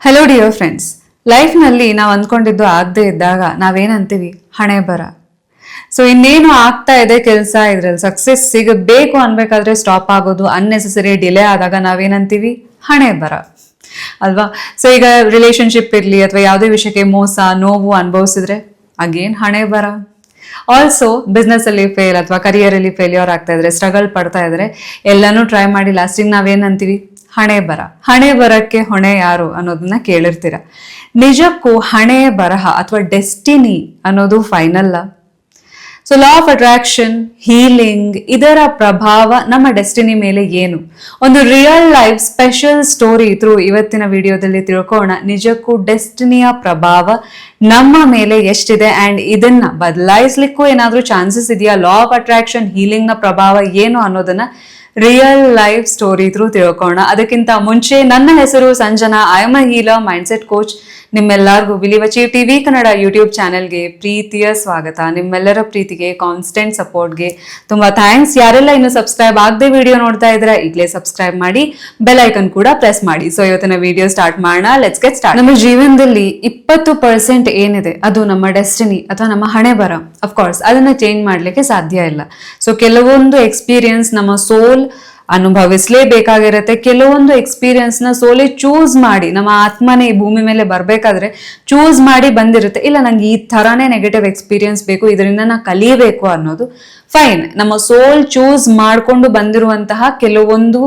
Hello dear friends ಲೈಫ್ನಲ್ಲಿ ನಾವು ಅಂದ್ಕೊಂಡಿದ್ದು ಆಗದೆ ಇದ್ದಾಗ ನಾವೇನಂತೀವಿ? ಹಣೆ ಬರ. ಸೊ ಇನ್ನೇನು ಆಗ್ತಾ ಇದೆ ಕೆಲಸ? ಇದ್ರಲ್ಲಿ ಸಕ್ಸಸ್ ಸಿಗಬೇಕು ಅನ್ಬೇಕಾದ್ರೆ ಸ್ಟಾಪ್ ಆಗೋದು. ಅನ್ನೆಸೆಸರಿ ಡಿಲೇ ಆದಾಗ ನಾವೇನಂತೀವಿ? ಹಣೆ ಬರ. ಅಲ್ವಾ? ಸೊ ಈಗ ರಿಲೇಶನ್ಶಿಪ್ ಇರಲಿ ಅಥವಾ ಯಾವುದೇ ವಿಷಯಕ್ಕೆ ಮೋಸ, ನೋವು ಅನುಭವಿಸಿದ್ರೆ ಅಗೇನ್ ಹಣೆ ಬರ. ಆಲ್ಸೋ ಬಿಸ್ನೆಸ್ ಅಲ್ಲಿ ಫೇಲ್ ಅಥವಾ ಕರಿಯರಲ್ಲಿ ಫೇಲ್ಯೂರ್ ಆಗ್ತಾ ಇದ್ರೆ ಸ್ಟ್ರಗಲ್ ಪಡ್ತಾ ಇದ್ರೆ ಎಲ್ಲನೂ ಟ್ರೈ ಮಾಡಿ ಲಾಸ್ಟಿಗೆ ನಾವೇನಂತೀವಿ? ಹಣೆ ಬರ. ಹಣೆ ಬರಕ್ಕೆ ಹೊಣೆ ಯಾರು ಅನ್ನೋದನ್ನ ಕೇಳಿರ್ತೀರ. ನಿಜಕ್ಕೂ ಹಣೆ ಬರಹ ಅಥವಾ ಡೆಸ್ಟಿನಿ ಅನ್ನೋದು final. So law of attraction healing ಇದರ ಪ್ರಭಾವ ನಮ್ಮ ಡೆಸ್ಟಿನಿ ಮೇಲೆ ಏನು? ಒಂದು real life special story through ಇವತ್ತಿನ ವಿಡಿಯೋದಲ್ಲಿ ತಿಳ್ಕೋಣ ನಿಜಕ್ಕೂ ಡೆಸ್ಟಿನಿಯ ಪ್ರಭಾವ ನಮ್ಮ ಮೇಲೆ ಎಷ್ಟಿದೆ ಅಂಡ್ ಇದನ್ನ ಬದಲಾಯಿಸ್ಲಿಕ್ಕೂ ಏನಾದರೂ ಚಾನ್ಸಸ್ ಇದೆಯಾ? ಲಾ ಆಫ್ ಅಟ್ರಾಕ್ಷನ್ ಹೀಲಿಂಗ್ನ ಪ್ರಭಾವ ಏನು ಅನ್ನೋದನ್ನ ರಿಯಲ್ ಲೈಫ್ ಸ್ಟೋರಿ ಥ್ರೂ ತಿಳ್ಕೋಣ ಅದಕ್ಕಿಂತ ಮುಂಚೆ ನನ್ನ ಹೆಸರು Sanjana. I am a healer mindset coach ನಿಮ್ಮೆಲ್ಲರಿಗೂ ಟಿ ಟಿವಿ ಕನ್ನಡ ಯೂಟ್ಯೂಬ್ ಚಾನೆಲ್ಗೆ ಪ್ರೀತಿಯ ಸ್ವಾಗತ. ನಿಮ್ಮೆಲ್ಲರ ಪ್ರೀತಿಗೆ ಕಾನ್ಸ್ಟೆಂಟ್ ಸಪೋರ್ಟ್ಗೆ ತುಂಬಾ ಥ್ಯಾಂಕ್ಸ್ ಯಾರೆಲ್ಲ ಇನ್ನು ಸಬ್ಸ್ಕ್ರೈಬ್ ಆಗದೆ ವಿಡಿಯೋ ನೋಡ್ತಾ ಇದ್ರೆ ಈಗಲೇ ಸಬ್ಸ್ಕ್ರೈಬ್ ಮಾಡಿ ಬೆಲ್ ಐಕನ್ ಕೂಡ ಪ್ರೆಸ್ ಮಾಡಿ. ಸೊ ಇವತ್ತಿನ ವಿಡಿಯೋ ಸ್ಟಾರ್ಟ್ ಮಾಡೋಣ. ಲೆಟ್ಸ್ ಗೆಟ್ ಸ್ಟಾರ್ಟ್ ನಮ್ಮ ಜೀವನದಲ್ಲಿ ಇಪ್ಪತ್ತು ಪರ್ಸೆಂಟ್ ಏನಿದೆ? ಅದು ನಮ್ಮ ಡೆಸ್ಟಿನಿ ಅಥವಾ ನಮ್ಮ ಹಣೆ ಬರ ಅಫ್ಕೋರ್ಸ್ ಅದನ್ನ ಚೇಂಜ್ ಮಾಡಲಿಕ್ಕೆ ಸಾಧ್ಯ ಇಲ್ಲ. ಸೊ ಕೆಲವೊಂದು ಎಕ್ಸ್ಪೀರಿಯನ್ಸ್ ನಮ್ಮ ಸೋಲ್ ಅನುಭವಿಸ್ಲೇಬೇಕಾಗಿರತ್ತೆ ಕೆಲವೊಂದು ಎಕ್ಸ್ಪೀರಿಯನ್ಸ್ನ ಸೋಲಿ ಚೂಸ್ ಮಾಡಿ, ನಮ್ಮ ಆತ್ಮನೇ ಈ ಭೂಮಿ ಮೇಲೆ ಬರಬೇಕಾದ್ರೆ ಚೂಸ್ ಮಾಡಿ ಬಂದಿರುತ್ತೆ. ಇಲ್ಲ, ನಂಗೆ ಈ ಥರನೇ ನೆಗೆಟಿವ್ ಎಕ್ಸ್ಪೀರಿಯನ್ಸ್ ಬೇಕು, ಇದರಿಂದ ನಾನು ಕಲಿಯಬೇಕು ಅನ್ನೋದು ಫೈನ್ ನಮ್ಮ ಸೋಲ್ ಚೂಸ್ ಮಾಡ್ಕೊಂಡು ಬಂದಿರುವಂತಹ ಕೆಲವೊಂದು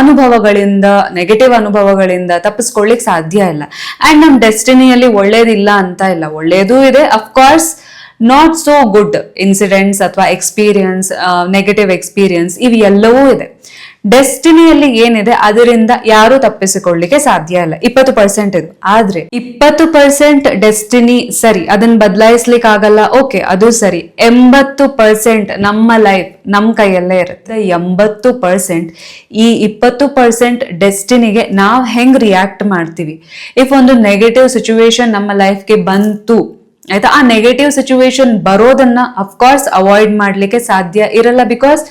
ಅನುಭವಗಳಿಂದ ನೆಗೆಟಿವ್ ಅನುಭವಗಳಿಂದ ತಪ್ಪಿಸ್ಕೊಳ್ಳಿಕ್ ಸಾಧ್ಯ ಇಲ್ಲ. ಅಂಡ್ ನಮ್ಮ ಡೆಸ್ಟಿನಿಯಲ್ಲಿ ಒಳ್ಳೇದಿಲ್ಲ ಅಂತ ಇಲ್ಲ. ಒಳ್ಳೆಯದೂ ಇದೆ. Of course not so good incidents ಅಥವಾ ಎಕ್ಸ್ಪೀರಿಯನ್ಸ್ ನೆಗೆಟಿವ್ ಎಕ್ಸ್ಪೀರಿಯನ್ಸ್ ಇವೆಲ್ಲವೂ ಇದೆ. ಡೆಸ್ಟಿನಿಯಲ್ಲಿ ಏನಿದೆ, ಅದರಿಂದ ಯಾರು ತಪ್ಪಿಸಿಕೊಳ್ಳಿಕ್ಕೆ ಸಾಧ್ಯ ಇಲ್ಲ. ಇಪ್ಪತ್ತು ಪರ್ಸೆಂಟ್ ಇದು. ಆದ್ರೆ ಇಪ್ಪತ್ತು ಪರ್ಸೆಂಟ್ ಡೆಸ್ಟಿನಿ ಸರಿ, ಅದನ್ನ ಬದಲಾಯಿಸ್ಲಿಕ್ಕೆ ಆಗಲ್ಲ ಓಕೆ ಅದು ಸರಿ. ಎಂಬತ್ತು ಪರ್ಸೆಂಟ್ ನಮ್ಮ ಲೈಫ್ ನಮ್ಮ ಕೈಯಲ್ಲೇ ಇರುತ್ತೆ. ಎಂಬತ್ತು ಪರ್ಸೆಂಟ್ ಈ ಇಪ್ಪತ್ತು ಪರ್ಸೆಂಟ್ ಡೆಸ್ಟಿನಿಗೆ ನಾವು ಹೆಂಗ್ ರಿಯಾಕ್ಟ್ ಮಾಡ್ತೀವಿ? ಇಫ್ ಒಂದು ನೆಗೆಟಿವ್ ಸಿಚುವೇಶನ್ ನಮ್ಮ ಲೈಫ್ಗೆ ಬಂತು ಆಯ್ತಾ? ಆ ನೆಗೆಟಿವ್ ಸಿಚುವೇಶನ್ ಬರೋದನ್ನ ಅಫ್ಕೋರ್ಸ್ ಅವಾಯ್ಡ್ ಮಾಡ್ಲಿಕ್ಕೆ ಸಾಧ್ಯ ಇರಲ್ಲ ಬಿಕಾಸ್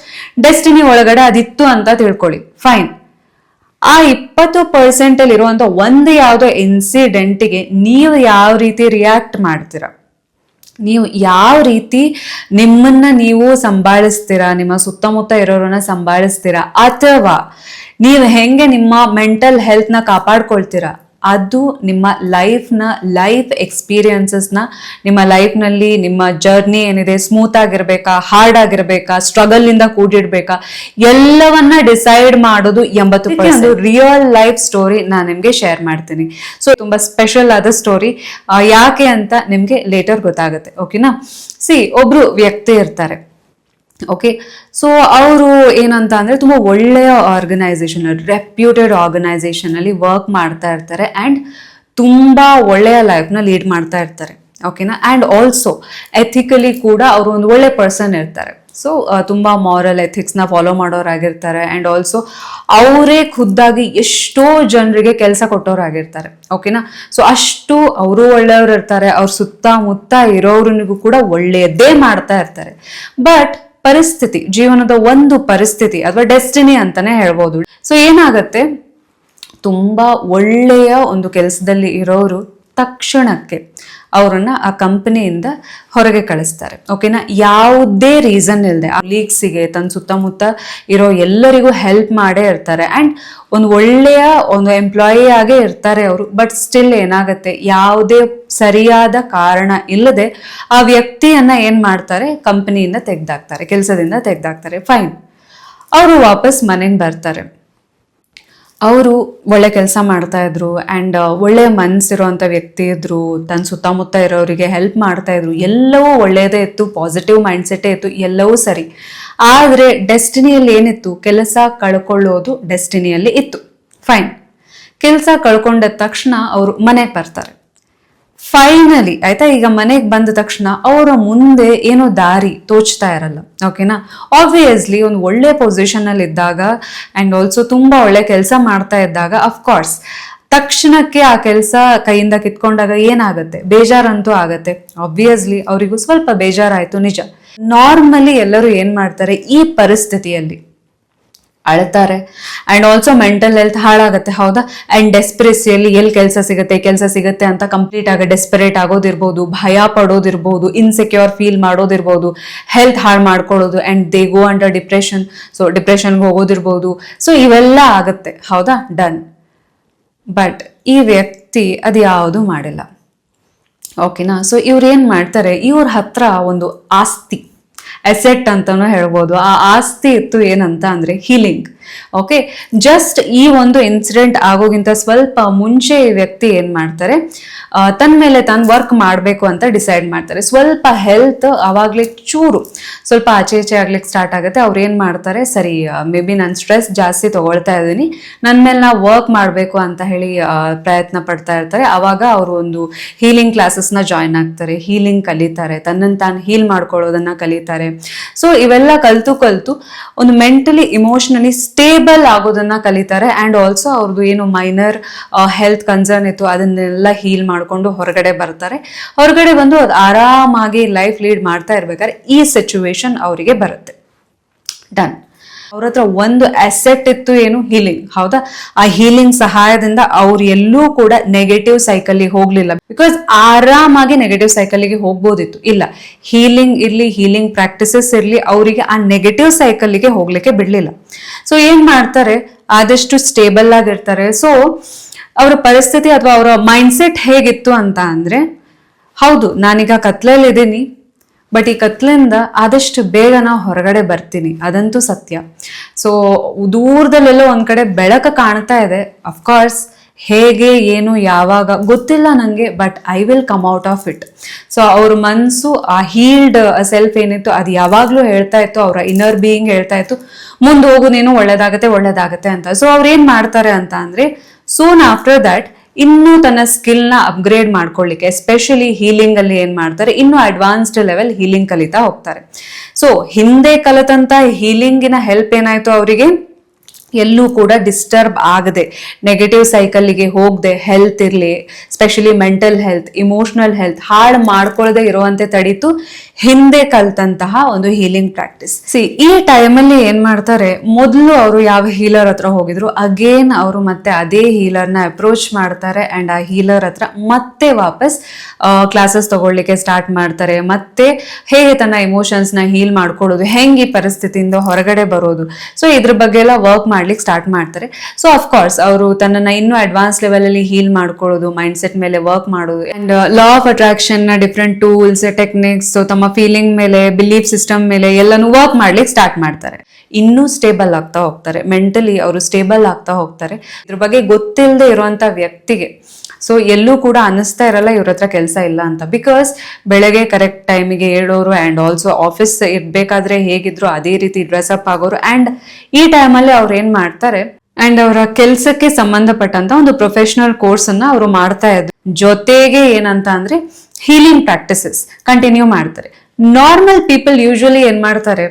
ಡೆಸ್ಟಿನಿ ಒಳಗಡೆ ಅದಿತ್ತು ಅಂತ ತಿಳ್ಕೊಳ್ಳಿ. ಫೈನ್ ಆ ಇಪ್ಪತ್ತು ಪರ್ಸೆಂಟ್ ಅಲ್ಲಿ ಇರುವಂತ ಒಂದು ಯಾವುದೋ ಇನ್ಸಿಡೆಂಟ್ಗೆ ನೀವು ಯಾವ ರೀತಿ ರಿಯಾಕ್ಟ್ ಮಾಡ್ತೀರಾ? ನೀವು ಯಾವ ರೀತಿ ನಿಮ್ಮನ್ನ ನೀವು ಸಂಭಾಳಿಸ್ತೀರಾ? ನಿಮ್ಮ ಸುತ್ತಮುತ್ತ ಇರೋರನ್ನ ಸಂಭಾಳಿಸ್ತೀರಾ? ಅಥವಾ ನೀವು ಹೆಂಗೆ ನಿಮ್ಮ ಮೆಂಟಲ್ ಹೆಲ್ತ್ನ ಕಾಪಾಡ್ಕೊಳ್ತೀರಾ? ಅದು ನಿಮ್ಮ ಲೈಫ್ನ ಲೈಫ್ ಎಕ್ಸ್ಪೀರಿಯನ್ಸಸ್ನ ನಿಮ್ಮ ಲೈಫ್ನಲ್ಲಿ ನಿಮ್ಮ ಜರ್ನಿ ಏನಿದೆ ಸ್ಮೂತ್ ಆಗಿರ್ಬೇಕಾ ಹಾರ್ಡ್ ಆಗಿರ್ಬೇಕಾ ಸ್ಟ್ರಗಲ್ ಇಂದ ಕೂಡಿಡ್ಬೇಕಾ ಎಲ್ಲವನ್ನ ಡಿಸೈಡ್ ಮಾಡೋದು ಎಂಬತ್ತು ಒಂದು ರಿಯಲ್ ಲೈಫ್ ಸ್ಟೋರಿ ನಾನು ನಿಮ್ಗೆ ಶೇರ್ ಮಾಡ್ತೀನಿ. ಸೊ ತುಂಬಾ ಸ್ಪೆಷಲ್ ಆದ ಸ್ಟೋರಿ ಯಾಕೆ ಅಂತ ನಿಮ್ಗೆ ಲೇಟರ್ ಗೊತ್ತಾಗುತ್ತೆ ಓಕೆನಾ ಸಿ ಒಬ್ರು ವ್ಯಕ್ತಿ ಇರ್ತಾರೆ. ಓಕೆ ಸೊ ಅವರು ಏನಂತ ಅಂದ್ರೆ ತುಂಬಾ ಒಳ್ಳೆಯ ಆರ್ಗನೈಸೇಷನ್ ರೆಪ್ಯೂಟೆಡ್ ಆರ್ಗನೈಸೇಷನ್ ಅಲ್ಲಿ ವರ್ಕ್ ಮಾಡ್ತಾ ಇರ್ತಾರೆ ಆ್ಯಂಡ್ ತುಂಬಾ ಒಳ್ಳೆಯ ಲೈಫ್ನ ಲೀಡ್ ಮಾಡ್ತಾ ಇರ್ತಾರೆ. ಓಕೆನಾ ಆ್ಯಂಡ್ ಆಲ್ಸೋ ಎಥಿಕಲಿ ಕೂಡ ಅವರು ಒಂದು ಒಳ್ಳೆ ಪರ್ಸನ್ ಇರ್ತಾರೆ. ಸೊ ತುಂಬಾ ಮಾರಲ್ ಎಥಿಕ್ಸ್ನ ಫಾಲೋ ಮಾಡೋರಾಗಿರ್ತಾರೆ ಆ್ಯಂಡ್ ಆಲ್ಸೋ ಅವರೇ ಖುದ್ದಾಗಿ ಎಷ್ಟೋ ಜನರಿಗೆ ಕೆಲಸ ಕೊಟ್ಟೋರಾಗಿರ್ತಾರೆ ಓಕೆನಾ ಸೊ ಅಷ್ಟು ಅವರು ಒಳ್ಳೆಯವರು ಇರ್ತಾರೆ, ಅವ್ರ ಸುತ್ತಮುತ್ತ ಇರೋರಿಗೂ ಕೂಡ ಒಳ್ಳೆಯದೇ ಮಾಡ್ತಾ ಇರ್ತಾರೆ. ಬಟ್ ಪರಿಸ್ಥಿತಿ, ಜೀವನದ ಒಂದು ಪರಿಸ್ಥಿತಿ ಅಥವಾ ಡೆಸ್ಟಿನಿ ಅಂತಾನೆ ಹೇಳ್ಬೋದು. ಸೊ ಏನಾಗತ್ತೆ? ತುಂಬಾ ಒಳ್ಳೆಯ ಒಂದು ಕೆಲಸದಲ್ಲಿ ಇರೋರು ತಕ್ಷಣಕ್ಕೆ ಅವರನ್ನು ಆ ಕಂಪನಿಯಿಂದ ಹೊರಗೆ ಕಳಿಸ್ತಾರೆ. ಓಕೆನಾ ಯಾವುದೇ ರೀಸನ್ ಇಲ್ಲದೆ ಆ ಲೀಗ್ಸಿಗೆ ತನ್ನ ಸುತ್ತಮುತ್ತ ಇರೋ ಎಲ್ಲರಿಗೂ ಹೆಲ್ಪ್ ಮಾಡೇ ಇರ್ತಾರೆ. ಆ್ಯಂಡ್ ಒಂದು ಒಳ್ಳೆಯ ಒಂದು ಎಂಪ್ಲಾಯಿ ಆಗೇ ಇರ್ತಾರೆ ಅವರು. ಬಟ್ ಸ್ಟಿಲ್ ಏನಾಗುತ್ತೆ? ಯಾವುದೇ ಸರಿಯಾದ ಕಾರಣ ಇಲ್ಲದೆ ಆ ವ್ಯಕ್ತಿಯನ್ನ ಏನು ಮಾಡ್ತಾರೆ? ಕಂಪನಿಯಿಂದ ತೆಗೆದಾಕ್ತಾರೆ. ಕೆಲಸದಿಂದ ತೆಗೆದಾಕ್ತಾರೆ. ಫೈನ್ ಅವರು ವಾಪಸ್ ಮನೆಗೆ ಬರ್ತಾರೆ. ಅವರು ಒಳ್ಳೆ ಕೆಲಸ ಮಾಡ್ತಾ ಇದ್ರು ಆ್ಯಂಡ್ ಒಳ್ಳೆ ಮನಸ್ಸಿರುವಂಥ ವ್ಯಕ್ತಿ ಇದ್ರು ತನ್ನ ಸುತ್ತಮುತ್ತ ಇರೋರಿಗೆ ಹೆಲ್ಪ್ ಮಾಡ್ತಾ ಇದ್ರು, ಎಲ್ಲವೂ ಒಳ್ಳೆಯದೇ ಇತ್ತು ಪಾಸಿಟಿವ್ ಮೈಂಡ್ಸೆಟ್ಟೇ ಇತ್ತು, ಎಲ್ಲವೂ ಸರಿ. ಆದರೆ ಡೆಸ್ಟಿನಿಯಲ್ಲಿ ಏನಿತ್ತು? ಕೆಲಸ ಕಳ್ಕೊಳ್ಳೋದು ಡೆಸ್ಟಿನಿಯಲ್ಲಿ ಇತ್ತು. ಫೈನ್ ಕೆಲಸ ಕಳ್ಕೊಂಡ ತಕ್ಷಣ ಅವರು ಮನೆಗೆ ಬರ್ತಾರೆ. ಫೈನಲಿ ಆಯ್ತಾ? ಈಗ ಮನೆಗೆ ಬಂದ ತಕ್ಷಣ ಅವರ ಮುಂದೆ ಏನೋ ದಾರಿ ತೋಚ್ತಾ ಇರಲ್ಲ ಓಕೆನಾ ಆಬ್ವಿಯಸ್ಲಿ ಒಂದು ಒಳ್ಳೆ ಪೊಸಿಷನಲ್ಲಿ ಇದ್ದಾಗ ಆ್ಯಂಡ್ ಆಲ್ಸೋ ತುಂಬ ಒಳ್ಳೆ ಕೆಲಸ ಮಾಡ್ತಾ ಇದ್ದಾಗ ಅಫ್ಕೋರ್ಸ್ ತಕ್ಷಣಕ್ಕೆ ಆ ಕೆಲಸ ಕೈಯಿಂದ ಕಿತ್ಕೊಂಡಾಗ ಏನಾಗುತ್ತೆ? ಬೇಜಾರಂತೂ ಆಗುತ್ತೆ. ಆಬ್ವಿಯಸ್ಲಿ ಅವರಿಗೂ ಸ್ವಲ್ಪ ಬೇಜಾರಾಯಿತು, ನಿಜ. ನಾರ್ಮಲಿ ಎಲ್ಲರೂ ಏನ್ ಮಾಡ್ತಾರೆ? ಈ ಪರಿಸ್ಥಿತಿಯಲ್ಲಿ ಅಳ್ತಾರೆ. ಆ್ಯಂಡ್ ಆಲ್ಸೋ ಮೆಂಟಲ್ ಹೆಲ್ತ್ ಹಾಳಾಗುತ್ತೆ, ಹೌದಾ? ಆ್ಯಂಡ್ ಡೆಸ್ಪ್ರೆಸಿಯಲ್ಲಿ ಎಲ್ಲಿ ಕೆಲಸ ಸಿಗುತ್ತೆ ಕೆಲಸ ಸಿಗುತ್ತೆ ಅಂತ ಕಂಪ್ಲೀಟ್ ಆಗಿ ಡೆಸ್ಪರೇಟ್ ಆಗೋದಿರ್ಬೋದು, ಭಯ ಪಡೋದಿರ್ಬೋದು ಇನ್ಸೆಕ್ಯೂರ್ ಫೀಲ್ ಮಾಡೋದಿರ್ಬೋದು ಹೆಲ್ತ್ ಹಾಳು ಮಾಡ್ಕೊಳ್ಳೋದು and they go under depression so ಡಿಪ್ರೆಷನ್ಗೆ ಹೋಗೋದಿರ್ಬೋದು. ಸೊ ಇವೆಲ್ಲ ಆಗುತ್ತೆ, ಹೌದಾ? ಡನ್ ಬಟ್ ಈ ವ್ಯಕ್ತಿ ಅದು ಯಾವುದೂ ಮಾಡಿಲ್ಲ. ಓಕೆನಾ ಸೊ ಇವ್ರು ಏನು ಮಾಡ್ತಾರೆ? ಇವ್ರ ಹತ್ರ ಒಂದು ಆಸ್ತಿ. ಅಸೆಟ್ ಅಂತಾನು ಹೇಳ್ಬೋದು. ಆ ಆಸ್ತಿ ಇತ್ತು ಏನಂತ ಅಂದ್ರೆ ಹೀಲಿಂಗ್ ಓಕೆ ಜಸ್ಟ್ ಈ ಒಂದು ಇನ್ಸಿಡೆಂಟ್ ಆಗೋಗಿಂತ ಸ್ವಲ್ಪ ಮುಂಚೆ ಈ ವ್ಯಕ್ತಿ ಏನ್ ಮಾಡ್ತಾರೆ ತನ್ನ ಮೇಲೆ ತಾನು ವರ್ಕ್ ಮಾಡಬೇಕು ಅಂತ ಡಿಸೈಡ್ ಮಾಡ್ತಾರೆ. ಸ್ವಲ್ಪ ಹೆಲ್ತ್ ಅವಾಗ್ಲೇ ಚೂರು, ಸ್ವಲ್ಪ ಆಚೆ ಈಚೆ ಆಗ್ಲಿಕ್ಕೆ ಸ್ಟಾರ್ಟ್ ಆಗುತ್ತೆ. ಅವ್ರು ಏನು ಮಾಡ್ತಾರೆ, ಸರಿ ಮೇ ಬಿ ನಾನು ಸ್ಟ್ರೆಸ್ ಜಾಸ್ತಿ ತಗೊಳ್ತಾ ಇದ್ದೀನಿ ನನ್ನ ಮೇಲೆ ನಾವು ವರ್ಕ್ ಮಾಡಬೇಕು ಅಂತ ಹೇಳಿ ಪ್ರಯತ್ನ ಪಡ್ತಾ ಇರ್ತಾರೆ. ಅವಾಗ ಅವರು ಒಂದು ಹೀಲಿಂಗ್ ಕ್ಲಾಸಸ್ನ ಜಾಯ್ನ್ ಆಗ್ತಾರೆ ಹೀಲಿಂಗ್ ಕಲಿತಾರೆ ತನ್ನನ್ನು ತಾನು ಹೀಲ್ ಮಾಡ್ಕೊಳ್ಳೋದನ್ನ ಕಲಿತಾರೆ. ಸೊ ಇವೆಲ್ಲ ಕಲ್ತು ಕಲ್ತು, ಒಂದು ಮೆಂಟಲಿ ಇಮೋಷನಲಿ ಸ್ಟೇಬಲ್ ಆಗೋದನ್ನ ಕಲಿತಾರೆ ಆ್ಯಂಡ್ ಆಲ್ಸೋ ಅವ್ರದ್ದು ಏನು ಮೈನರ್ ಹೆಲ್ತ್ ಕನ್ಸರ್ನ್ ಇತ್ತು, ಅದನ್ನೆಲ್ಲ ಹೀಲ್ ಮಾಡಿಕೊಂಡು ಹೊರಗಡೆ ಬರ್ತಾರೆ. ಹೊರಗಡೆ ಬಂದು ಅದು ಆರಾಮಾಗಿ ಲೈಫ್ ಲೀಡ್ ಮಾಡ್ತಾ ಇರ್ಬೇಕಾದ್ರೆ ಈ ಸಿಚುವೇಶನ್ ಅವರಿಗೆ ಬರುತ್ತೆ. ಡನ್ ಅವ್ರ ಹತ್ರ ಒಂದು ಅಸೆಟ್ ಇತ್ತು ಏನು? ಹೀಲಿಂಗ್ ಹೌದಾ? ಆ ಹೀಲಿಂಗ್ ಸಹಾಯದಿಂದ ಅವ್ರು ಎಲ್ಲೂ ಕೂಡ ನೆಗೆಟಿವ್ ಸೈಕಲ್ಗೆ ಹೋಗ್ಲಿಲ್ಲ. ಬಿಕಾಸ್ ಆರಾಮಾಗಿ ನೆಗೆಟಿವ್ ಸೈಕಲ್ಗೆ ಹೋಗ್ಬೋದಿತ್ತು. ಇಲ್ಲ ಹೀಲಿಂಗ್ ಇರ್ಲಿ ಹೀಲಿಂಗ್ ಪ್ರಾಕ್ಟಿಸಸ್ ಇರ್ಲಿ, ಅವರಿಗೆ ಆ ನೆಗೆಟಿವ್ ಸೈಕಲ್ಗೆ ಹೋಗ್ಲಿಕ್ಕೆ ಬಿಡ್ಲಿಲ್ಲ. ಸೊ ಏನ್ ಮಾಡ್ತಾರೆ? ಆದಷ್ಟು ಸ್ಟೇಬಲ್ ಆಗಿರ್ತಾರೆ. ಸೊ ಅವರ ಪರಿಸ್ಥಿತಿ ಅಥವಾ ಅವರ ಮೈಂಡ್ಸೆಟ್ ಹೇಗಿತ್ತು ಅಂತ ಅಂದ್ರೆ, ಹೌದು, ನಾನೀಗ ಕತ್ಲಲ್ಲಿದ್ದೀನಿ. ಬಟ್ ಈ ಕತ್ಲಿಂದ ಆದಷ್ಟು ಬೇಗ ನಾವು ಹೊರಗಡೆ ಬರ್ತೀನಿ. ಅದಂತೂ ಸತ್ಯ. ಸೊ ದೂರದಲ್ಲೆಲ್ಲೋ ಒಂದು ಕಡೆ ಬೆಳಕ ಕಾಣ್ತಾ ಇದೆ. ಅಫ್ಕೋರ್ಸ್ ಹೇಗೆ, ಏನು, ಯಾವಾಗ ಗೊತ್ತಿಲ್ಲ ನನಗೆ but I will come out of it so ಅವ್ರ ಮನಸ್ಸು ಆ ಹೀಲ್ಡ್ ಸೆಲ್ಫ್ ಏನಿತ್ತು, ಅದು ಯಾವಾಗಲೂ ಹೇಳ್ತಾ ಇತ್ತು, ಅವರ ಇನ್ನರ್ ಬೀಯಿಂಗ್ ಹೇಳ್ತಾ ಇತ್ತು, ಮುಂದೆ ಹೋಗು, ನೀನು ಒಳ್ಳೇದಾಗತ್ತೆ ಒಳ್ಳೇದಾಗತ್ತೆ ಅಂತ. ಸೊ ಅವ್ರು ಏನು ಮಾಡ್ತಾರೆ ಅಂತ ಅಂದರೆ ಸೂನ್ ಆಫ್ಟರ್ ದಟ್ ಇನ್ನೂ ತನ್ನ ಸ್ಕಿಲ್ನ ಅಪ್ಗ್ರೇಡ್ ಮಾಡ್ಕೊಳ್ಳಿಕ್ಕೆ ಎಸ್ಪೆಷಲಿ ಹೀಲಿಂಗ್ ಅಲ್ಲಿ ಏನ್ ಮಾಡ್ತಾರೆ, ಇನ್ನೂ ಅಡ್ವಾನ್ಸ್ಡ್ ಲೆವೆಲ್ ಹೀಲಿಂಗ್ ಕಲಿತಾ ಹೋಗ್ತಾರೆ. ಸೊ ಹಿಂದೆ ಕಲಿತಂತ ಹೀಲಿಂಗಿನ ಹೆಲ್ಪ್ ಏನಾಯ್ತು ಅವರಿಗೆ? ಎಲ್ಲೂ ಕೂಡ ಡಿಸ್ಟರ್ಬ್ ಆಗದೆ ನೆಗೆಟಿವ್ ಸೈಕಲ್ಗೆ ಹೋಗದೆ ಹೆಲ್ತ್ ಇರಲಿ specially mental health emotional health ಹಾಳು ಮಾಡ್ಕೊಳ್ಳದೆ ಇರುವಂತೆ ತಡೀತು, ಹಿಂದೆ ಕಲ್ತಂತಹ ಒಂದು ಹೀಲಿಂಗ್ ಪ್ರಾಕ್ಟೀಸ್ ಸಿ ಈ ಟೈಮಲ್ಲಿ ಏನ್ ಮಾಡ್ತಾರೆ, ಮೊದಲು ಅವರು ಯಾವ ಹೀಲರ್ ಹತ್ರ ಹೋಗಿದ್ರು ಅಗೇನ್ ಅವರು ಮತ್ತೆ ಅದೇ ಹೀಲರ್ನ ಅಪ್ರೋಚ್ ಮಾಡ್ತಾರೆ ಅಂಡ್ ಆ ಹೀಲರ್ ಹತ್ರ ಮತ್ತೆ ವಾಪಸ್ ಕ್ಲಾಸಸ್ ತಗೊಳ್ಳಿಕ್ಕೆ ಸ್ಟಾರ್ಟ್ ಮಾಡ್ತಾರೆ. ಮತ್ತೆ ಹೇಗೆ ತನ್ನ ನ ಹೀಲ್ ಮಾಡ್ಕೊಳ್ಳೋದು, ಹೆಂಗೆ ಈ ಪರಿಸ್ಥಿತಿಯಿಂದ ಹೊರಗಡೆ ಬರೋದು. ಸೊ ಇದ್ರ ಬಗ್ಗೆ ಎಲ್ಲ ವರ್ಕ್ ಮಾಡ್ಲಿಕ್ಕೆ ಸ್ಟಾರ್ಟ್ ಮಾಡ್ತಾರೆ. ಸೊ ಅಫ್ಕೋರ್ಸ್ ಅವರು ತನ್ನನ್ನ ಇನ್ನೂ ಅಡ್ವಾನ್ಸ್ ಲೆವೆಲಲ್ಲಿ ಹೀಲ್ ಮಾಡ್ಕೊಳ್ಳೋದು ಮೈಂಡ್ ಸೆಟ್ ಮೇಲೆ ವರ್ಕ್ ಮಾಡೋದು ಅಂಡ್ ಲಾ ಆಫ್ ಅಟ್ರಾಕ್ಷನ್ನ ಡಿಫ್ರೆಂಟ್ ಟೂಲ್ಸ್ ಟೆಕ್ನಿಕ್ಸ್ ತಮ್ಮ ಫೀಲಿಂಗ್ ಮೇಲೆ ಬಿಲೀಫ್ ಸಿಸ್ಟಮ್ ಮೇಲೆ ಎಲ್ಲಾನು ವರ್ಕ್ ಮಾಡ್ಲಿಕ್ಕೆ ಸ್ಟಾರ್ಟ್ ಮಾಡ್ತಾರೆ. ಇನ್ನೂ ಸ್ಟೇಬಲ್ ಆಗ್ತಾ ಹೋಗ್ತಾರೆ. ಮೆಂಟಲಿ ಅವರು ಸ್ಟೇಬಲ್ ಆಗ್ತಾ ಹೋಗ್ತಾರೆ. ಇದ್ರ ಬಗ್ಗೆ ಗೊತ್ತಿಲ್ಲದೆ ಇರುವಂತ ವ್ಯಕ್ತಿಗೆ ಸೊ ಎಲ್ಲೂ ಕೂಡ ಅನ್ನಿಸ್ತಾ ಇರಲ್ಲ ಇವ್ರ ಹತ್ರ ಕೆಲಸ ಇಲ್ಲ ಅಂತ. ಬಿಕಾಸ್ ಬೆಳಗ್ಗೆ ಕರೆಕ್ಟ್ ಟೈಮಿಗೆ ಹೇಳೋರು ಆ್ಯಂಡ್ ಆಲ್ಸೋ ಆಫೀಸ್ ಇರಬೇಕಾದ್ರೆ ಹೇಗಿದ್ರು ಅದೇ ರೀತಿ ಡ್ರೆಸ್ ಅಪ್ ಆಗೋರು ಆ್ಯಂಡ್ ಈ ಟೈಮಲ್ಲಿ ಅವ್ರು ಏನು ಮಾಡ್ತಾರೆ ಅಂಡ್ ಅವರ ಕೆಲಸಕ್ಕೆ ಸಂಬಂಧಪಟ್ಟಂತ ಒಂದು ಪ್ರೊಫೆಷನಲ್ ಕೋರ್ಸನ್ನು ಅವರು ಮಾಡ್ತಾ ಇದ್ರು. ಜೊತೆಗೆ ಏನಂತ ಅಂದರೆ ಹೀಲಿಂಗ್ ಪ್ರಾಕ್ಟೀಸಸ್ ಕಂಟಿನ್ಯೂ ಮಾಡ್ತಾರೆ. ನಾರ್ಮಲ್ ಪೀಪಲ್ ಯೂಶಲಿ ಏನು ಮಾಡ್ತಾರೆ?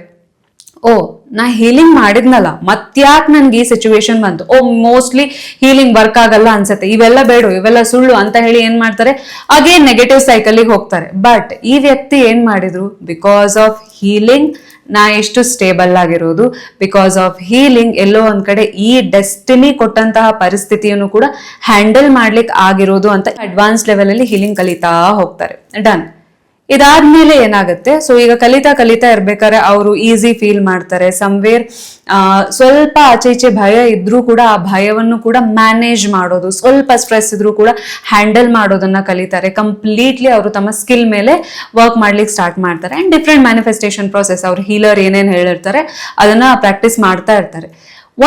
ಓ ನಾ ಹೀಲಿಂಗ್ ಮಾಡಿದ್ನಲ್ಲ ಮತ್ಯಾಕ್ ನನ್ಗೆ ಈ ಸಿಚುವೇಶನ್ ಬಂತು. ಓ ಮೋಸ್ಟ್ಲಿ ಹೀಲಿಂಗ್ ವರ್ಕ್ ಆಗಲ್ಲ ಅನ್ಸುತ್ತೆ. ಇವೆಲ್ಲ ಬೇಡ ಇವೆಲ್ಲ ಸುಳ್ಳು ಅಂತ ಹೇಳಿ ಏನ್ ಮಾಡ್ತಾರೆ? ಅಗೇನ್ ನೆಗೆಟಿವ್ ಸೈಕಲ್ಗೆ ಹೋಗ್ತಾರೆ. ಬಟ್ ಈ ವ್ಯಕ್ತಿ ಏನ್ ಮಾಡಿದ್ರು? ಬಿಕಾಸ್ ಆಫ್ ಹೀಲಿಂಗ್ ನಾ ಎಷ್ಟು ಸ್ಟೇಬಲ್ ಆಗಿರೋದು. ಬಿಕಾಸ್ ಆಫ್ ಹೀಲಿಂಗ್ ಎಲ್ಲೋ ಒಂದ್ ಕಡೆ ಈ ಡೆಸ್ಟಿನಿ ಕೊಟ್ಟಂತಹ ಪರಿಸ್ಥಿತಿಯನ್ನು ಕೂಡ ಹ್ಯಾಂಡಲ್ ಮಾಡ್ಲಿಕ್ಕೆ ಆಗಿರೋದು ಅಂತ ಅಡ್ವಾನ್ಸ್ ಲೆವೆಲ್ ಅಲ್ಲಿ ಹೀಲಿಂಗ್ ಕಲಿತಾ ಹೋಗ್ತಾರೆ. ಡನ್ ಇದಾದ್ಮೇಲೆ ಏನಾಗುತ್ತೆ? ಸೊ ಈಗ ಕಲಿತಾ ಕಲಿತಾ ಇರ್ಬೇಕಾದ್ರೆ ಅವರು ಈಸಿ ಫೀಲ್ ಮಾಡ್ತಾರೆ. ಸಮ್ವೇರ್ ಸ್ವಲ್ಪ ಆಚೆ ಈಚೆ ಭಯ ಇದ್ರೂ ಕೂಡ ಆ ಭಯವನ್ನು ಕೂಡ ಮ್ಯಾನೇಜ್ ಮಾಡೋದು, ಸ್ವಲ್ಪ ಸ್ಟ್ರೆಸ್ ಇದ್ರೂ ಕೂಡ ಹ್ಯಾಂಡಲ್ ಮಾಡೋದನ್ನ ಕಲಿತಾರೆ. ಕಂಪ್ಲೀಟ್ಲಿ ಅವರು ತಮ್ಮ ಸ್ಕಿಲ್ ಮೇಲೆ ವರ್ಕ್ ಮಾಡ್ಲಿಕ್ಕೆ ಸ್ಟಾರ್ಟ್ ಮಾಡ್ತಾರೆ. ಅಂಡ್ ಡಿಫ್ರೆಂಟ್ ಮ್ಯಾನಿಫೆಸ್ಟೇಷನ್ ಪ್ರೊಸೆಸ್ ಅವ್ರು ಹೀಲರ್ ಏನೇನು ಹೇಳಿರ್ತಾರೆ ಅದನ್ನ ಪ್ರಾಕ್ಟೀಸ್ ಮಾಡ್ತಾ ಇರ್ತಾರೆ.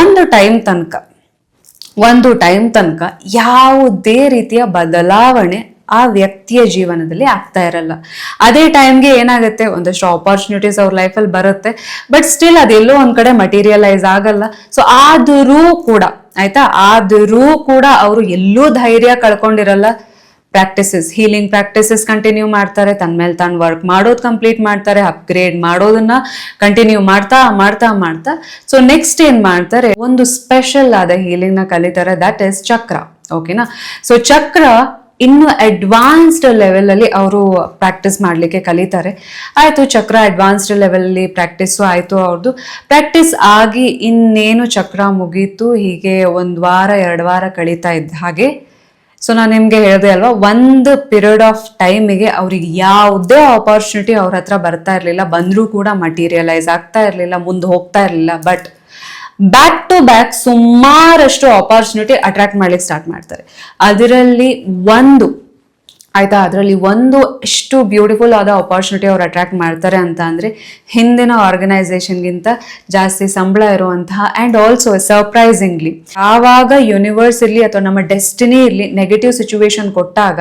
ಒಂದು ಟೈಮ್ ತನಕ, ಒಂದು ಟೈಮ್ ತನಕ ಯಾವುದೇ ರೀತಿಯ ಬದಲಾವಣೆ ಆ ವ್ಯಕ್ತಿಯ ಜೀವನದಲ್ಲಿ ಆಗ್ತಾ ಇರಲ್ಲ. ಅದೇ ಟೈಮ್ಗೆ ಏನಾಗುತ್ತೆ? ಒಂದಷ್ಟು ಆಪರ್ಚುನಿಟೀಸ್ ಅವ್ರ ಲೈಫಲ್ಲಿ ಬರುತ್ತೆ. ಬಟ್ ಸ್ಟಿಲ್ ಅದೆಲ್ಲೋ ಒಂದ್ ಕಡೆ ಮಟೀರಿಯಲೈಸ್ ಆಗಲ್ಲ. ಸೊ ಆದರೂ ಕೂಡ, ಆಯ್ತಾ? ಆದರೂ ಕೂಡ ಅವರು ಎಲ್ಲೂ ಧೈರ್ಯ ಕಳ್ಕೊಂಡಿರಲ್ಲ. ಪ್ರಾಕ್ಟಿಸಸ್ ಹೀಲಿಂಗ್ ಪ್ರಾಕ್ಟಿಸಸ್ ಕಂಟಿನ್ಯೂ ಮಾಡ್ತಾರೆ. ತನ್ನ ಮೇಲೆ ತಾನು ವರ್ಕ್ ಮಾಡೋದು ಕಂಪ್ಲೀಟ್ ಮಾಡ್ತಾರೆ. ಅಪ್ಗ್ರೇಡ್ ಮಾಡೋದನ್ನ ಕಂಟಿನ್ಯೂ ಮಾಡ್ತಾ ಮಾಡ್ತಾ ಮಾಡ್ತಾ. ಸೊ ನೆಕ್ಸ್ಟ್ ಏನ್ ಮಾಡ್ತಾರೆ? ಒಂದು ಸ್ಪೆಷಲ್ ಆದ ಹೀಲಿಂಗ್ನ ಕಲಿತಾರೆ. ದಟ್ ಇಸ್ ಚಕ್ರ ಓಕೆನಾ ಸೊ ಚಕ್ರ ಇನ್ನು ಅಡ್ವಾನ್ಸ್ಡ್ ಲೆವೆಲಲ್ಲಿ ಅವರು ಪ್ರಾಕ್ಟೀಸ್ ಮಾಡಲಿಕ್ಕೆ ಕಲಿತಾರೆ. ಆಯಿತು, ಚಕ್ರ ಅಡ್ವಾನ್ಸ್ಡ್ ಲೆವೆಲಲ್ಲಿ ಪ್ರಾಕ್ಟೀಸು ಆಯಿತು ಅವ್ರದ್ದು ಪ್ರಾಕ್ಟೀಸ್ ಆಗಿ ಇನ್ನೇನು ಚಕ್ರ ಮುಗೀತು, ಹೀಗೆ ಒಂದು ವಾರ, ಎರಡು ವಾರ ಕಳೀತಾ ಇದ್ದ ಹಾಗೆ. ಸೊ ನಾನು ನಿಮಗೆ ಹೇಳಿದೆ ಅಲ್ವಾ, ಒಂದು ಪೀರಿಯಡ್ ಆಫ್ ಟೈಮಿಗೆ ಅವ್ರಿಗೆ ಯಾವುದೇ ಆಪರ್ಚುನಿಟಿ ಅವ್ರ ಹತ್ರ ಬರ್ತಾ ಇರಲಿಲ್ಲ, ಬಂದರೂ ಕೂಡ ಮಟೀರಿಯಲೈಸ್ ಆಗ್ತಾ ಇರಲಿಲ್ಲ, ಮುಂದೆ ಹೋಗ್ತಾ ಇರಲಿಲ್ಲ ಬಟ್ ಬ್ಯಾಕ್ ಟು ಬ್ಯಾಕ್ ಸುಮಾರಷ್ಟು ಆಪರ್ಚುನಿಟಿ ಅಟ್ರಾಕ್ಟ್ ಮಾಡ್ಲಿಕ್ಕೆ ಸ್ಟಾರ್ಟ್ ಮಾಡ್ತಾರೆ. ಅದರಲ್ಲಿ ಒಂದು, ಆಯ್ತಾ? ಅದರಲ್ಲಿ ಒಂದು ಎಷ್ಟು ಬ್ಯೂಟಿಫುಲ್ ಆದ ಆಪರ್ಚುನಿಟಿ ಅವ್ರು ಅಟ್ರಾಕ್ಟ್ ಮಾಡ್ತಾರೆ ಅಂತ ಅಂದರೆ ಹಿಂದಿನ ಆರ್ಗನೈಸೇಷನ್ಗಿಂತ ಜಾಸ್ತಿ ಸಂಬಳ ಇರುವಂತಹ ಆ್ಯಂಡ್ ಆಲ್ಸೋ ಸರ್ಪ್ರೈಸಿಂಗ್ಲಿ ಯಾವಾಗ ಯೂನಿವರ್ಸ್ ಇರಲಿ ಅಥವಾ ನಮ್ಮ ಡೆಸ್ಟಿನಿ ಇರಲಿ ನೆಗೆಟಿವ್ ಸಿಚುವೇಶನ್ ಕೊಟ್ಟಾಗ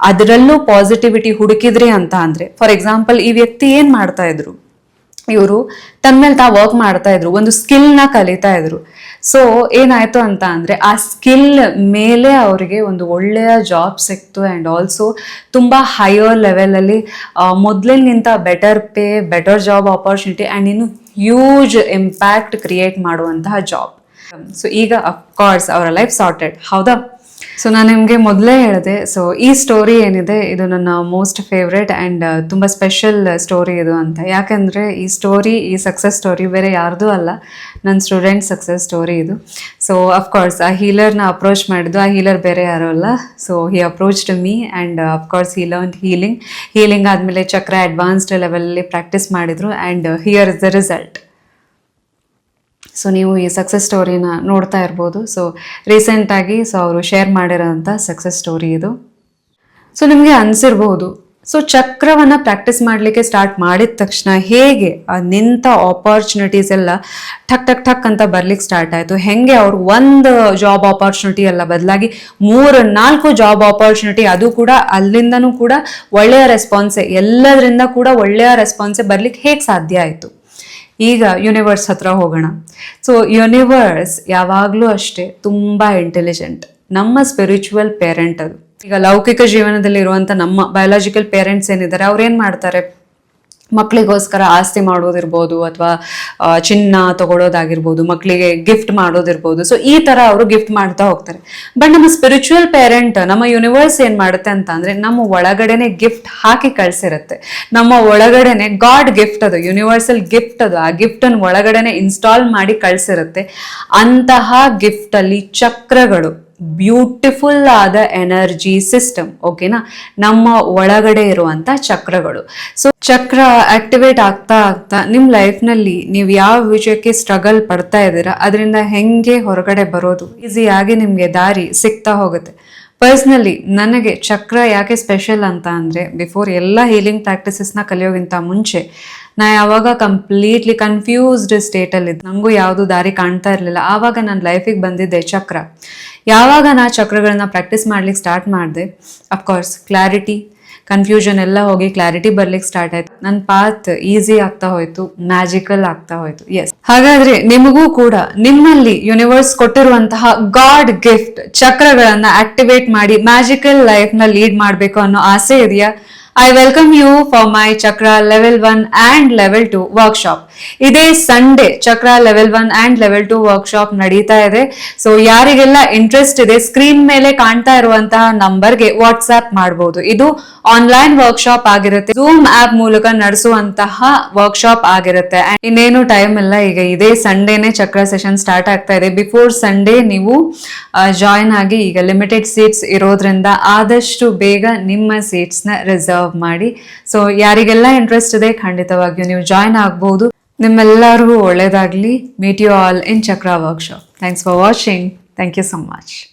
ಅದರಲ್ಲೂ ಪಾಸಿಟಿವಿಟಿ ಹುಡುಕಿದ್ರಿ ಅಂತ ಅಂದರೆ ಫಾರ್ ಎಕ್ಸಾಂಪಲ್ ಈ ವ್ಯಕ್ತಿ ಏನು ಮಾಡ್ತಾ ಇದ್ರು? ಇವರು ತನ್ನ ಮೇಲೆ ವರ್ಕ್ ಮಾಡ್ತಾ ಇದ್ರು, ಒಂದು ಸ್ಕಿಲ್ನ ಕಲಿತಾ ಇದ್ರು. ಸೊ ಏನಾಯ್ತು ಅಂತ ಅಂದ್ರೆ, ಆ ಸ್ಕಿಲ್ ಮೇಲೆ ಅವರಿಗೆ ಒಂದು ಒಳ್ಳೆಯ ಜಾಬ್ ಸಿಕ್ತು ಆ್ಯಂಡ್ ಆಲ್ಸೋ ತುಂಬ ಹೈಯರ್ ಲೆವೆಲಲ್ಲಿ ಮೊದಲಿನಿಂತ better pay better job opportunity and ಇನ್ನು ಹ್ಯೂಜ್ ಇಂಪ್ಯಾಕ್ಟ್ ಕ್ರಿಯೇಟ್ ಮಾಡುವಂತಹ ಜಾಬ್ ಸೊ ಈಗ ಅಫ್ಕೋರ್ಸ್ ಅವರ ಲೈಫ್ ಸಾರ್ಟೆಡ್ ಹೌದಾ? ಸೊ ನಾನು ನಿಮಗೆ ಮೊದಲೇ ಹೇಳಿದೆ ಸೊ ಈ ಸ್ಟೋರಿ ಏನಿದೆ, ಇದು ನನ್ನ ಮೋಸ್ಟ್ ಫೇವ್ರೆಟ್ ಆ್ಯಂಡ್ ತುಂಬ ಸ್ಪೆಷಲ್ ಸ್ಟೋರಿ ಇದು ಅಂತ. ಯಾಕೆಂದರೆ ಈ ಸ್ಟೋರಿ ಈ ಸಕ್ಸಸ್ ಸ್ಟೋರಿ ಬೇರೆ ಯಾರ್ದೂ ಅಲ್ಲ. ನನ್ನ ಸ್ಟೂಡೆಂಟ್ ಸಕ್ಸಸ್ ಸ್ಟೋರಿ ಇದು. ಸೊ ಅಫ್ಕೋರ್ಸ್ ಆ ಹೀಲರ್ನ ಅಪ್ರೋಚ್ ಮಾಡಿದ್ದು, ಆ ಹೀಲರ್ ಬೇರೆ ಯಾರೂ ಅಲ್ಲ. So he approached me and of course he learn healing healing ಆದಮೇಲೆ ಚಕ್ರ ಅಡ್ವಾನ್ಸ್ಡ್ ಲೆವೆಲಲ್ಲಿ ಪ್ರಾಕ್ಟೀಸ್ ಮಾಡಿದರು and here is the result so ನೀವು ಈ ಸಕ್ಸಸ್ ಸ್ಟೋರಿನ ನೋಡ್ತಾ ಇರ್ಬೋದು. ಸೊ ರೀಸೆಂಟಾಗಿ ಸೊ ಅವರು ಶೇರ್ ಮಾಡಿರೋಂಥ ಸಕ್ಸಸ್ ಸ್ಟೋರಿ ಇದು. ಸೊ ನಿಮಗೆ ಅನಿಸಿರ್ಬೋದು. ಸೊ ಚಕ್ರವನ್ನು ಪ್ರಾಕ್ಟೀಸ್ ಮಾಡಲಿಕ್ಕೆ ಸ್ಟಾರ್ಟ್ ಮಾಡಿದ ತಕ್ಷಣ ಹೇಗೆ ನಿಂತ ಆಪರ್ಚುನಿಟೀಸ್ ಎಲ್ಲ ಠಕ್ ಠಕ್ ಠಕ್ ಅಂತ ಬರ್ಲಿಕ್ಕೆ ಸ್ಟಾರ್ಟ್ ಆಯಿತು? ಹೆಂಗೆ ಅವ್ರು ಒಂದು ಜಾಬ್ ಆಪರ್ಚುನಿಟಿ ಎಲ್ಲ ಬದಲಾಗಿ ಮೂರು, ನಾಲ್ಕು ಜಾಬ್ ಆಪರ್ಚುನಿಟಿ ಅದು ಕೂಡ ಅಲ್ಲಿಂದನೂ ಕೂಡ ಒಳ್ಳೆಯ ರೆಸ್ಪಾನ್ಸೆ ಎಲ್ಲದರಿಂದ ಕೂಡ ಒಳ್ಳೆಯ ರೆಸ್ಪಾನ್ಸೆ ಬರ್ಲಿಕ್ಕೆ ಹೇಗೆ ಸಾಧ್ಯ ಆಯಿತು? ಈಗ ಯೂನಿವರ್ಸ್ ಹತ್ರ ಹೋಗೋಣ. ಸೊ ಯೂನಿವರ್ಸ್ ಯಾವಾಗಲೂ ಅಷ್ಟೇ ತುಂಬ ಇಂಟೆಲಿಜೆಂಟ್ ನಮ್ಮ ಸ್ಪಿರಿಚುವಲ್ ಪೇರೆಂಟ್ ಅದು. ಈಗ ಲೌಕಿಕ ಜೀವನದಲ್ಲಿ ಇರುವಂಥ ನಮ್ಮ ಬಯಾಲಜಿಕಲ್ ಪೇರೆಂಟ್ಸ್ ಏನಿದ್ದಾರೆ ಅವ್ರು ಏನು ಮಾಡ್ತಾರೆ? ಮಕ್ಕಳಿಗೋಸ್ಕರ ಆಸ್ತಿ ಮಾಡೋದಿರ್ಬೋದು ಅಥವಾ ಚಿನ್ನ ತಗೊಳೋದಾಗಿರ್ಬೋದು ಮಕ್ಕಳಿಗೆ ಗಿಫ್ಟ್ ಮಾಡೋದಿರ್ಬೋದು. ಸೊ ಈ ತರ ಅವರು ಗಿಫ್ಟ್ ಮಾಡ್ತಾ ಹೋಗ್ತಾರೆ. ಬಟ್ ನಮ್ಮ ಸ್ಪಿರಿಚುವಲ್ ಪೇರೆಂಟ್ ನಮ್ಮ ಯೂನಿವರ್ಸ್ ಏನ್ ಮಾಡುತ್ತೆ ಅಂತ ಅಂದ್ರೆ ನಮ್ಮ ಒಳಗಡೆನೆ ಗಿಫ್ಟ್ ಹಾಕಿ ಕಳ್ಸಿರುತ್ತೆ. ನಮ್ಮ ಒಳಗಡೆನೆ ಗಾಡ್ ಗಿಫ್ಟ್ ಅದು ಯೂನಿವರ್ಸಲ್ ಗಿಫ್ಟ್ ಅದು. ಆ ಗಿಫ್ಟ್ ಅನ್ನು ಒಳಗಡೆನೆ ಇನ್ಸ್ಟಾಲ್ ಮಾಡಿ ಕಳ್ಸಿರುತ್ತೆ. ಅಂತಹ ಗಿಫ್ಟ್ ಅಲ್ಲಿ ಚಕ್ರಗಳು. ಬ್ಯೂಟಿಫುಲ್ ಆದ ಎನರ್ಜಿ ಸಿಸ್ಟಮ್ ಓಕೆನಾ ನಮ್ಮ ಒಳಗಡೆ ಇರುವಂತ ಚಕ್ರಗಳು. ಸೊ ಚಕ್ರ ಆಕ್ಟಿವೇಟ್ ಆಗ್ತಾ ಆಗ್ತಾ ನಿಮ್ಮ ಲೈಫ್ನಲ್ಲಿ ನೀವು ಯಾವ ವಿಷಯಕ್ಕೆ ಸ್ಟ್ರಗಲ್ ಪಡ್ತಾ ಇದ್ದೀರಾ, ಅದರಿಂದ ಹೆಂಗೆ ಹೊರಗಡೆ ಬರೋದು? ಈಸಿಯಾಗಿ ನಿಮಗೆ ದಾರಿ ಸಿಗ್ತಾ ಹೋಗುತ್ತೆ. ಪರ್ಸ್ನಲಿ ನನಗೆ ಚಕ್ರ ಯಾಕೆ ಸ್ಪೆಷಲ್ ಅಂತ ಅಂದರೆ ಬಿಫೋರ್ ಎಲ್ಲ ಹೀಲಿಂಗ್ ಪ್ರಾಕ್ಟೀಸಸ್ನ ಕಲಿಯೋಗಿಂತ ಮುಂಚೆ ನಾ ಯಾವಾಗ ಕಂಪ್ಲೀಟ್ಲಿ ಕನ್ಫ್ಯೂಸ್ಡ್ ಸ್ಟೇಟಲ್ಲಿದ್ದೆ ನಂಗೂ ಯಾವುದು ದಾರಿ ಕಾಣ್ತಾ ಇರಲಿಲ್ಲ. ಆವಾಗ ನನ್ನ ಲೈಫಿಗೆ ಬಂದಿದ್ದೆ ಚಕ್ರ. ಯಾವಾಗ ನಾ ಚಕ್ರಗಳನ್ನ ಪ್ರಾಕ್ಟೀಸ್ ಮಾಡ್ಲಿಕ್ಕೆ ಸ್ಟಾರ್ಟ್ ಮಾಡಿದೆ ಅಫ್ಕೋರ್ಸ್ ಕ್ಲಾರಿಟಿ ಕನ್ಫ್ಯೂಷನ್ ಎಲ್ಲ ಹೋಗಿ ಕ್ಲಾರಿಟಿ ಬರ್ಲಿಕ್ಕೆ ಸ್ಟಾರ್ಟ್ ಆಯ್ತು. ನನ್ನ ಪಾತ್ ಈಸಿ ಆಗ್ತಾ ಹೋಯ್ತು ಮ್ಯಾಜಿಕಲ್ ಆಗ್ತಾ ಹೋಯ್ತು. ಎಸ್ ಹಾಗಾದ್ರೆ ನಿಮಗೂ ಕೂಡ ನಿಮ್ಮಲ್ಲಿ ಯೂನಿವರ್ಸ್ ಕೊಟ್ಟಿರುವಂತಹ ಗಾಡ್ ಗಿಫ್ಟ್ ಚಕ್ರಗಳನ್ನ ಆಕ್ಟಿವೇಟ್ ಮಾಡಿ ಮ್ಯಾಜಿಕಲ್ ಲೈಫ್ನ ಲೀಡ್ ಮಾಡಬೇಕು ಅನ್ನೋ ಆಸೆ ಇದೆಯಾ? I welcome you for my chakra level one and level two workshop ಇದೇ Sunday chakra level one and level two workshop ನಡೀತಾ ಇದೆ. ಸೊ ಯಾರಿಗೆಲ್ಲ ಇಂಟ್ರೆಸ್ಟ್ ಇದೆ ಸ್ಕ್ರೀನ್ ಮೇಲೆ ಕಾಣ್ತಾ ಇರುವಂತಹ ನಂಬರ್ಗೆ ವಾಟ್ಸ್ಆಪ್ ಮಾಡಬಹುದು ಇದು ಆನ್ಲೈನ್ ವರ್ಕ್ಶಾಪ್ ಆಗಿರುತ್ತೆ. ಝೂಮ್ ಆಪ್ ಮೂಲಕ ನಡೆಸುವಂತಹ ವರ್ಕ್ಶಾಪ್ ಆಗಿರುತ್ತೆ. ಇನ್ನೇನು ಟೈಮ್ ಇಲ್ಲ. ಈಗ ಇದೇ ಸಂಡೇನೆ ಚಕ್ರ ಸೆಷನ್ ಸ್ಟಾರ್ಟ್ ಆಗ್ತಾ ಇದೆ. ಬಿಫೋರ್ ಸಂಡೇ ನೀವು ಜಾಯಿನ್ ಆಗಿ ಈಗ ಲಿಮಿಟೆಡ್ ಸೀಟ್ಸ್ ಇರೋದ್ರಿಂದ ಆದಷ್ಟು ಬೇಗ ನಿಮ್ಮ ಸೀಟ್ಸ್ನ ರಿಸರ್ವ್ ಮಾಡಿ. ಸೊ ಯಾರಿಗೆಲ್ಲ ಇಂಟ್ರೆಸ್ಟ್ ಇದೆ, ಖಂಡಿತವಾಗಿಯೂ ನೀವು ಜಾಯಿನ್ ಆಗ್ಬೋದು. ನಿಮ್ಮೆಲ್ಲರಿಗೂ ಒಳ್ಳೇದಾಗ್ಲಿ. Meet you all in chakra workshop thanks for watching thank you so much